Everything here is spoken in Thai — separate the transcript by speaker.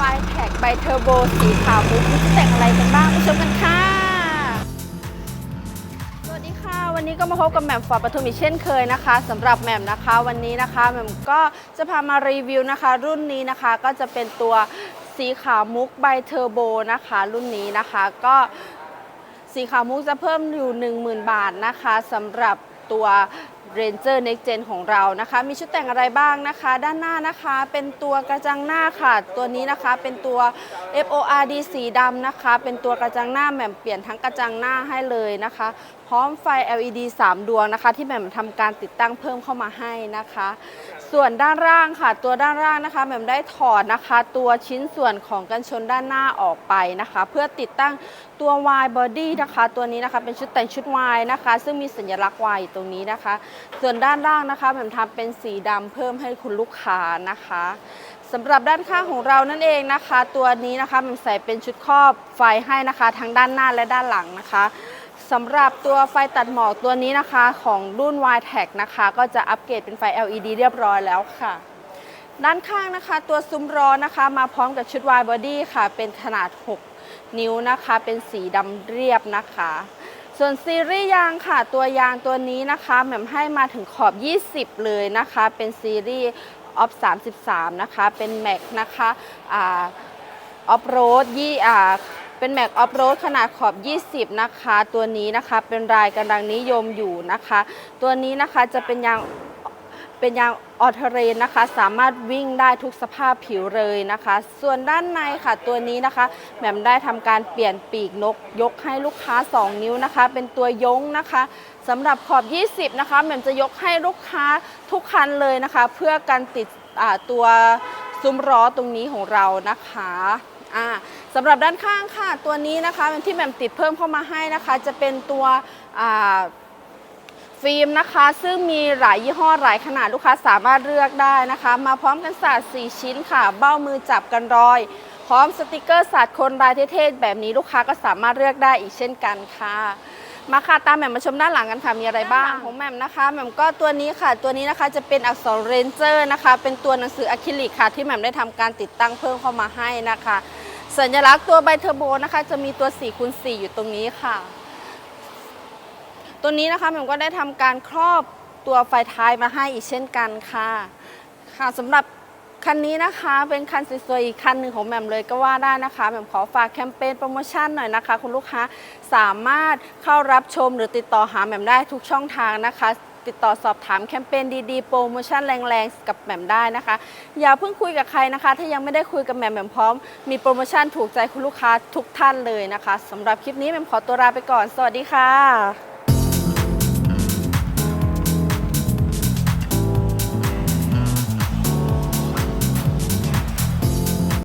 Speaker 1: ไฟแท็กไบเทอร์โบสีขาวมุกมีแต่งอะไรกันบ้างไปชมกันค่ะ สวัสดีค่ะ วันนี้ก็มาพบกับแหม่มฟอร์ปทุมอีกเช่นเคยนะคะสำหรับแหม่มนะคะ วันนี้นะคะแหม่มก็จะพามารีวิวนะคะ รุ่นนี้นะคะก็จะเป็นตัวสีขาวมุกไบเทอร์โบนะคะ รุ่นนี้นะคะก็สีขาวมุกจะเพิ่มอยู่ 10,000 บาทนะคะสำหรับตัว Ranger Next Gen ของเรานะคะ มีชุดแต่งอะไรบ้างนะคะ ด้านหน้านะคะเป็นตัวกระจังหน้าค่ะ ตัวนี้นะคะเป็นตัว FORD สีดำนะคะ เป็นตัวกระจังหน้าแหม่มเปลี่ยนทั้งกระจังหน้าให้เลยนะคะ พร้อมไฟ LED 3 ดวงนะคะ ที่แหม่มทำการติดตั้งเพิ่มเข้ามาให้นะคะ ส่วนด้านล่างค่ะ ตัวด้านล่างนะคะแหม่มได้ถอดนะคะ ตัวชิ้นส่วนของกันชนด้านหน้าออกไปนะคะ เพื่อติดตั้งตัว Y body นะคะ ตัวนี้นะคะเป็นชุดแต่งชุด Y นะคะ ซึ่งมีสัญลักษณ์ Y อยู่ตรงนี้นะคะส่วนด้านล่างนะคะแหม่มทำเป็นสีดำเพิ่มให้คุณลูกค้านะคะสำหรับด้านข้างของเรานั่นเองนะคะ ตัวนี้นะคะแหม่มใส่เป็นชุดครอบไฟให้นะคะ ทั้งด้านหน้าและด้านหลังนะคะสำหรับตัวไฟตัดหมอกตัวนี้นะคะของรุ่น y t e c นะคะ ก็จะอัปเกรดเป็นไฟ LED เรียบร้อยแล้วค่ะ ด้านข้างนะคะ ตัวซุ้มล้อนะคะ มาพร้อมกับชุด Y body ค่ะ เป็นขนาด 6 นิ้วนะคะ เป็นสีดำเรียบนะคะ ส่วนซีรีส์ยางค่ะ ตัวยางตัวนี้นะคะแหม่มให้มาถึงขอบ 20 เลยนะคะ เป็นซีรีส์ออฟ33 นะคะ เป็นแม็กนะคะอ่าออฟโรดยี่อ่าเป็นแม็กออฟโรดขนาดขอบ 20 นะคะ ตัวนี้นะคะเป็นรายกำลังนิยมอยู่นะคะ ตัวนี้นะคะจะเป็นยาง เป็นยางออเทเรนนะคะ สามารถวิ่งได้ทุกสภาพผิวเลยนะคะ ส่วนด้านในค่ะตัวนี้นะคะแหม่มได้ทำการเปลี่ยนปีกนกยกให้ลูกค้า 2 นิ้วนะคะ เป็นตัวยงนะคะสำหรับขอบ 20 นะคะแหม่มจะยกให้ลูกค้าทุกคันเลยนะคะ เพื่อการติดตัวซุ้มล้อตรงนี้ของเรานะคะอ่าสำหรับด้านข้างค่ะตัวนี้นะคะเป็นที่แหม่มติดเพิ่มเข้ามาให้นะคะ จะเป็นตัวอ่า ฟิล์มนะคะ ซึ่งมีหลายยี่ห้อหลายขนาดลูกค้าสามารถเลือกได้นะคะ มาพร้อมกันศาสตร์4ชิ้นค่ะ เบ้ามือจับกันรอย พร้อมสติกเกอร์ศาสตร์คนลายเท่ๆแบบนี้ลูกค้าก็สามารถเลือกได้อีกเช่นกันค่ะ มาค่ะตามแหม่มมาชมด้านหลังกันค่ะมีอะไรบ้างของแหม่มนะคะแหม่มก็ตัวนี้ค่ะ ตัวนี้นะคะจะเป็นอักษรเรนเจอร์นะคะ เป็นตัวหนังสืออะคริลิกค่ะ ที่แหม่มได้ทำการติดตั้งเพิ่มเข้ามาให้นะคะ สัญลักษณ์ตัวไบเทอร์โบนะคะ จะมีตัว4คูณ4อยู่ตรงนี้ค่ะ ตัวนี้นะคะแหม่มก็ได้ทำการครอบตัวไฟท้ายมาให้อีกเช่นกันค่ะ ค่ะสำหรับคันนี้นะคะเป็นคันสวยๆอีกคันหนึ่งของแหม่มเลยก็ว่าได้นะคะแหม่มขอฝากแคมเปญโปรโมชั่นหน่อยนะคะ คุณลูกค้าสามารถเข้ารับชมหรือติดต่อหาแหม่มได้ทุกช่องทางนะคะ ติดต่อสอบถามแคมเปญดีๆโปรโมชั่นแรงๆกับแหม่มได้นะคะ อย่าเพิ่งคุยกับใครนะคะ ถ้ายังไม่ได้คุยกับแหม่มแหม่มพร้อมมีโปรโมชั่นถูกใจคุณลูกค้าทุกท่านเลยนะคะสำหรับคลิปนี้แหม่มขอตัวลาไปก่อน สวัสดีค่ะ